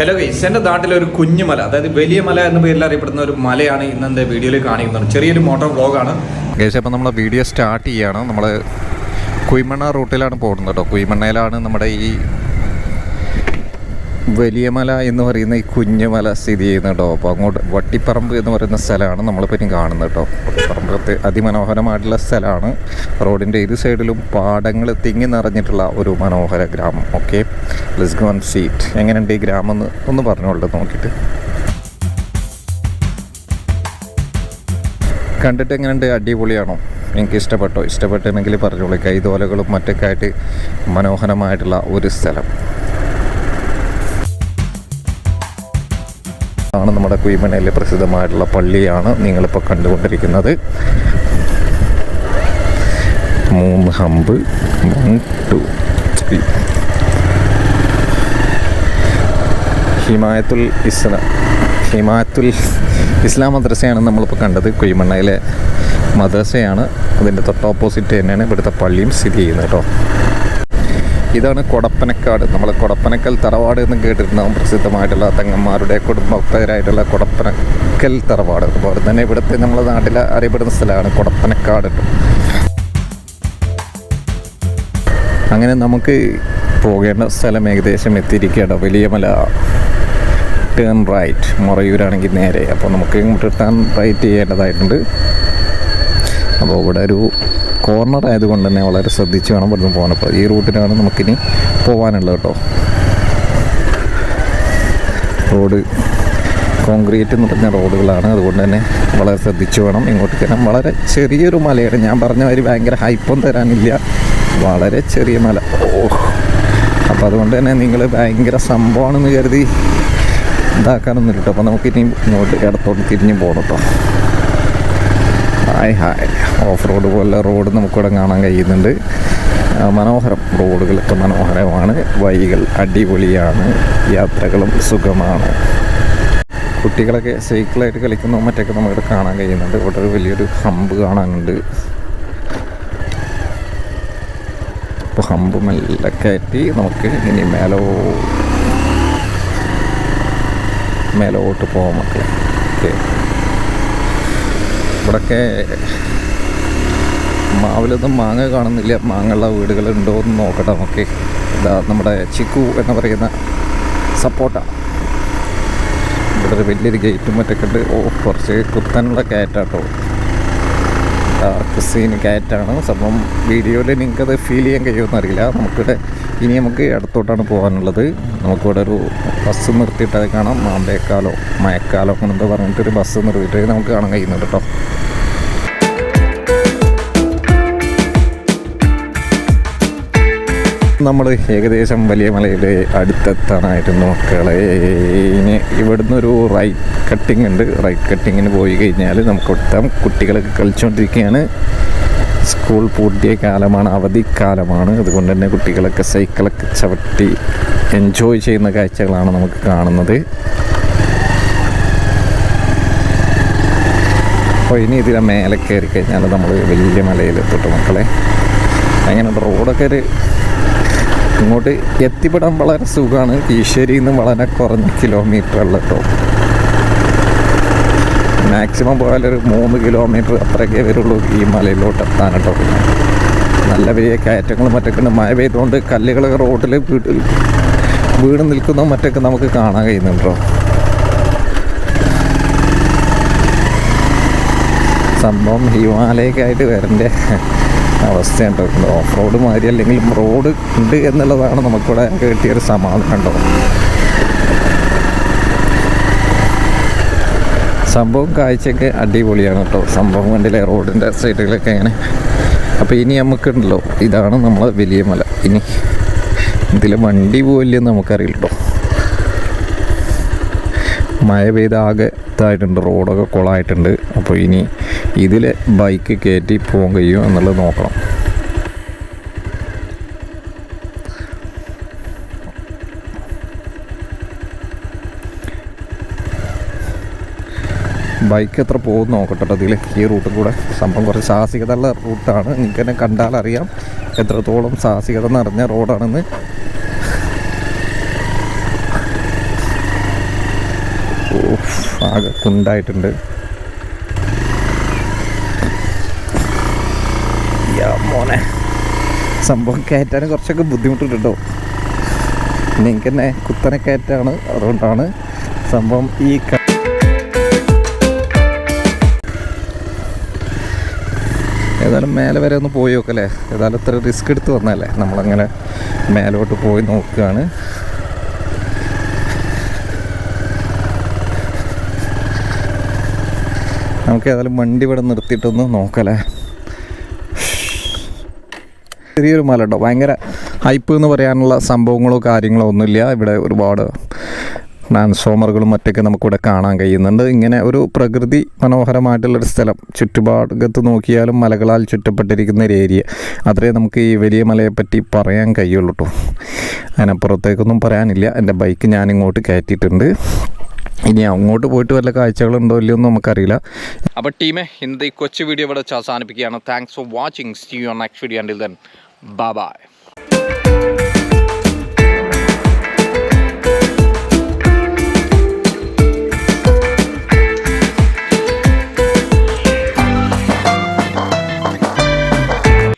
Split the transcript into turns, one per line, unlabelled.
Hello guys എന്റെ നാട്ടിലെ ഒരു കുഞ്ഞുമല അതായത് വലിയ മല എന്ന പേരിൽ അറിയപ്പെടുന്ന ഒരു മലയാണ് ഇന്ന് എന്റെ വീഡിയോയിൽ കാണിക്കുന്നത്. ചെറിയൊരു മോട്ടോർ വ്ളോഗാണ്
ഗൈസ് അപ്പോൾ നമ്മൾ വീഡിയോ സ്റ്റാർട്ട് ചെയ്യുകയാണ് നമ്മൾ കുയ്മണ്ണ റൂട്ടിലാണ് പോകുന്നത് കേട്ടോ കുയ്മണ്ണയിലാണ് നമ്മുടെ ഈ വലിയ മല എന്ന് പറയുന്ന ഈ കുഞ്ഞു മല സ്ഥിതി ചെയ്യുന്ന കേട്ടോ അപ്പോൾ അങ്ങോട്ട് വട്ടിപ്പറമ്പ് എന്ന് പറയുന്ന സ്ഥലമാണ് നമ്മളിപ്പോൾ ഇനി കാണുന്നത് കേട്ടോ. വട്ടിപ്പറമ്പ് അതിമനോഹരമായിട്ടുള്ള സ്ഥലമാണ്. റോഡിന്റെ ഇരു സൈഡിലും പാടങ്ങൾ തിങ്ങി നിറഞ്ഞിട്ടുള്ള ഒരു മനോഹര ഗ്രാമം. ഓക്കെ? ലെസ് ഗോൺ സീറ്റ് എങ്ങനെയുണ്ട് ഈ ഗ്രാമം എന്ന് ഒന്ന് പറഞ്ഞോളൂ നോക്കിയിട്ട്. കണ്ടിട്ട് എങ്ങനെയുണ്ട്? അടിപൊളിയാണോ? എനിക്ക് ഇഷ്ടപ്പെട്ടോ? ഇഷ്ടപ്പെട്ടെങ്കിൽ പറഞ്ഞോളൂ കൈതോലകളും മറ്റൊക്കെ ആയിട്ട് മനോഹരമായിട്ടുള്ള ഒരു സ്ഥലം. ആണ് നമ്മുടെ കുയിമനയിലെ പ്രസിദ്ധമായിട്ടുള്ള പള്ളിയാണ് നിങ്ങളിപ്പോൾ കണ്ടുകൊണ്ടിരിക്കുന്നത്. മൂന്ന് hump one two three Himayathul Islam Himayathul Islam മദ്രസയാണ് നമ്മളിപ്പോൾ കണ്ടത്. കുയിമണ്ണയിലെ മദ്രസയാണ്. അതിന്റെ തൊട്ട് ഓപ്പോസിറ്റ് തന്നെയാണ് ഇവിടുത്തെ പള്ളിയും സ്ഥിതി ചെയ്യുന്നത് കേട്ടോ. ഇതാണ് കൊടപ്പനക്കാട്. നമ്മൾ കൊടപ്പനക്കൽ തറവാട് എന്ന് കേട്ടിരുന്ന പ്രസിദ്ധമായിട്ടുള്ള തങ്ങന്മാരുടെ കുടുംബക്കാരായിട്ടുള്ള കൊടപ്പനക്കൽ തറവാട്. അതുപോലെ തന്നെ ഇവിടുത്തെ നമ്മുടെ നാട്ടിൽ അറിയപ്പെടുന്ന സ്ഥലമാണ് കൊടപ്പനക്കാട് അങ്ങനെ നമുക്ക് പോകേണ്ട സ്ഥലം ഏകദേശം എത്തിയിരിക്കുകയാണ്. വലിയ മല ടേൺ റൈറ്റ് മുറയൂരാണെങ്കിൽ നേരെ. അപ്പോൾ നമുക്ക് ഇങ്ങോട്ട് ടേൺ റൈറ്റ് ചെയ്യേണ്ടതായിട്ടുണ്ട്. അപ്പോൾ ഇവിടെ ഒരു കോർണർ ആയതുകൊണ്ട് തന്നെ വളരെ ശ്രദ്ധിച്ച് വേണം ഇവിടുന്ന് പോകാൻ. അപ്പോൾ ഈ റൂട്ടിലാണ് നമുക്കിനി പോകാനുള്ളത് കേട്ടോ. റോഡ് കോൺക്രീറ്റ് നിറഞ്ഞ റോഡുകളാണ് അതുകൊണ്ട് തന്നെ വളരെ ശ്രദ്ധിച്ച് വേണം ഇങ്ങോട്ട് കയറാൻ. വളരെ ചെറിയൊരു മലയാണ്. ഞാൻ പറഞ്ഞ മാതിരി ഭയങ്കര ഹൈപ്പം തരാനില്ല. വളരെ ചെറിയ മല. ഓ അപ്പോൾ അതുകൊണ്ട് തന്നെ നിങ്ങൾ ഭയങ്കര സംഭവമാണെന്ന് കരുതി ഇതാക്കാനൊന്നും കേട്ടോ. അപ്പോൾ നമുക്കിനി ഇങ്ങോട്ട് ഇടത്തോട്ട് തിരിഞ്ഞ് പോകണം കേട്ടോ. ഹായ് ഹായ് ഓഫ് റോഡ് പോലെ റോഡ് നമുക്കിവിടെ കാണാൻ കഴിയുന്നുണ്ട്. മനോഹരം റോഡുകളൊക്കെ മനോഹരമാണ്. വഴികൾ അടിപൊളിയാണ്. യാത്രകളും സുഖമാണ്. കുട്ടികളൊക്കെ സൈക്കിളായിട്ട് കളിക്കുന്ന. മറ്റൊക്കെ നമുക്കിവിടെ കാണാൻ കഴിയുന്നുണ്ട്. ഇവിടെ ഒരു വലിയൊരു ഹമ്പ് കാണാനുണ്ട്. അപ്പോൾ ഹമ്പ് മെല്ലെ കയറ്റി നമുക്ക് ഇനി മേലോ മേലോട്ട് പോകാം മക്കളെ. ഓക്കെ. മാവിലൊന്നും മാങ്ങ കാണുന്നില്ല. മാങ്ങയുള്ള വീടുകളുണ്ടോ എന്ന് നോക്കട്ടെ നമുക്ക്. ഇതാ നമ്മുടെ ചിക്കു എന്ന് പറയുന്ന സപ്പോട്ട. ഇവിടെ ഒരു വലിയൊരു ഗേറ്റും മറ്റൊക്കെ ഉണ്ട്. ഓ കുറച്ച് കുത്താനുള്ള കയറ്റാട്ടോ ക്രിസ്തീൻ കാറ്റാണ് സംഭവം വീഡിയോയിൽ നിങ്ങൾക്കത് ഫീൽ ചെയ്യാൻ കഴിയുമെന്ന് അറിയില്ല നമുക്കിവിടെ ഇനി നമുക്ക് ഇടത്തോട്ടാണ് പോകാനുള്ളത്. നമുക്കിവിടെ ഒരു ബസ് നിർത്തിയിട്ട് അത് കാണാം. മാമ്പേക്കാലോ മയക്കാലോ അങ്ങനെ എന്തോ പറഞ്ഞിട്ടൊരു ബസ് നിർത്തിയിട്ട് നമുക്ക് കാണാൻ കഴിയുന്നുണ്ട് കേട്ടോ. നമ്മൾ ഏകദേശം വലിയ മലയുടെ അടുത്തെത്താനായിരുന്നു മക്കളെ. ഇനി ഇവിടുന്ന് ഒരു റൈറ്റ് കട്ടിങ് ഉണ്ട്. റൈറ്റ് കട്ടിങ്ങിന് പോയി കഴിഞ്ഞാൽ നമുക്ക് എത്താം കുട്ടികളൊക്കെ കളിച്ചുകൊണ്ടിരിക്കുകയാണ് സ്കൂൾ പൂട്ടിയ കാലമാണ് അവധിക്കാലമാണ് അതുകൊണ്ട് തന്നെ കുട്ടികളൊക്കെ സൈക്കിളൊക്കെ ചവിട്ടി എൻജോയ് ചെയ്യുന്ന കാഴ്ചകളാണ് നമുക്ക് കാണുന്നത്. അപ്പോൾ ഇനി ഇതിലെ മേലെ കയറി കഴിഞ്ഞാൽ നമ്മൾ വലിയ മലയിലെത്തിട്ട് മക്കളെ. അങ്ങനെ റോഡൊക്കെ ഒരു ഇങ്ങോട്ട് എത്തിപ്പെടാൻ വളരെ സുഖമാണ്. ഈശ്വരിയിൽ നിന്ന് വളരെ കുറഞ്ഞ കിലോമീറ്റർ ഉള്ള കേട്ടോ മാക്സിമം ഒരു മൂന്ന് കിലോമീറ്റർ അത്രയൊക്കെ വരുള്ളൂ ഈ മലയിലോട്ട് എത്താൻ നല്ല വലിയ കയറ്റങ്ങളും മറ്റൊക്കെ ഉണ്ട്. മഴ പെയ്തുകൊണ്ട് കല്ലുകൾ റോഡിൽ വീട്ടിൽ വീട് നിൽക്കുന്ന മറ്റൊക്കെ നമുക്ക് കാണാൻ കഴിയുന്നുണ്ടോ സംഭവം ഹിമാലയക്കായിട്ട് വരേണ്ട. അവസ്ഥയുണ്ട്. ഓഫ് റോഡ് മാതിരി അല്ലെങ്കിൽ റോഡ് ഉണ്ട് എന്നുള്ളതാണ് നമുക്കിവിടെ കിട്ടിയൊരു സമാധാനം. ഉണ്ടോ സംഭവം കാഴ്ചയൊക്കെ അടിപൊളിയാണ് കേട്ടോ. സംഭവം കണ്ടില്ലേ റോഡിന്റെ സൈഡുകളൊക്കെ ഇങ്ങനെ. അപ്പോൾ ഇനി നമുക്കുണ്ടല്ലോ ഇതാണ് നമ്മളെ വലിയ മല. ഇനി ഇതിൽ വണ്ടി പോവില്ലെന്ന് നമുക്കറിയില്ല കേട്ടോ. മഴ പെയ്ത് ആകെ ഇതായിട്ടുണ്ട് റോഡൊക്കെ കുളമായിട്ടുണ്ട്. അപ്പോൾ ഇനി ഇതിൽ ബൈക്ക് കയറ്റി പോകാൻ കഴിയുമോ എന്നുള്ളത് നോക്കണം. ബൈക്ക് എത്ര പോകും നോക്കട്ടെ അതിൽ ഈ റൂട്ടിൽ കൂടെ സംഭവം കുറച്ച് സാഹസികതയുള്ള റൂട്ടാണ്. നിങ്ങൾക്ക് തന്നെ കണ്ടാൽ അറിയാം എത്രത്തോളം സാഹസികത നിറഞ്ഞ റോഡാണെന്ന്. ആകെ കുണ്ടായിട്ടുണ്ട് യാ മോനെ. സംഭവം കയറ്റാൻ കുറച്ചൊക്കെ ബുദ്ധിമുട്ടുണ്ട് കേട്ടോ പിന്നെ തന്നെ കുത്തനെ കയറ്റാണ് അതുകൊണ്ടാണ് സംഭവം ഈ ഏതായാലും മേലെ വരെ ഒന്ന് പോയി നോക്കല്ലേ? ഏതായാലും ഇത്ര റിസ്ക് എടുത്ത് വന്നല്ലേ? നമ്മളങ്ങനെ മേലോട്ട് പോയി നോക്കുകയാണ്. നമുക്ക് ഏതായാലും വണ്ടി ഇവിടെ നിർത്തിയിട്ടൊന്ന് നോക്കല്ലേ? ചെറിയൊരു മല കേട്ടോ ഭയങ്കര ഹൈപ്പ് എന്ന് പറയാനുള്ള സംഭവങ്ങളോ കാര്യങ്ങളോ ഒന്നുമില്ല. ഇവിടെ ഒരുപാട് ട്രാൻസ്ഫോമറുകളും മറ്റൊക്കെ നമുക്കിവിടെ കാണാൻ കഴിയുന്നുണ്ട്. ഇങ്ങനെ ഒരു പ്രകൃതി മനോഹരമായിട്ടുള്ളൊരു സ്ഥലം. ചുറ്റുപാടത്ത് നോക്കിയാലും മലകളാൽ ചുറ്റപ്പെട്ടിരിക്കുന്ന ഒരു ഏരിയ. അത്രേ നമുക്ക് ഈ വലിയ മലയെപ്പറ്റി പറ്റി പറയാൻ കഴിയുള്ളൂ കേട്ടോ അതിനപ്പുറത്തേക്കൊന്നും പറയാനില്ല. എന്റെ ബൈക്ക് ഞാനിങ്ങോട്ട് കയറ്റിയിട്ടുണ്ട്. ഇനി അങ്ങോട്ട് പോയിട്ട് വല്ല കാഴ്ചകളുണ്ടോ ഇല്ലയോ എന്ന് നമുക്കറിയില്ല. അപ്പോൾ ടീമേ ഇന്നത്തെ ഈ കൊച്ചു വീഡിയോ ഇവിടെ അവസാനിപ്പിക്കുകയാണ്. Thanks for watching see you next video until then Bye bye.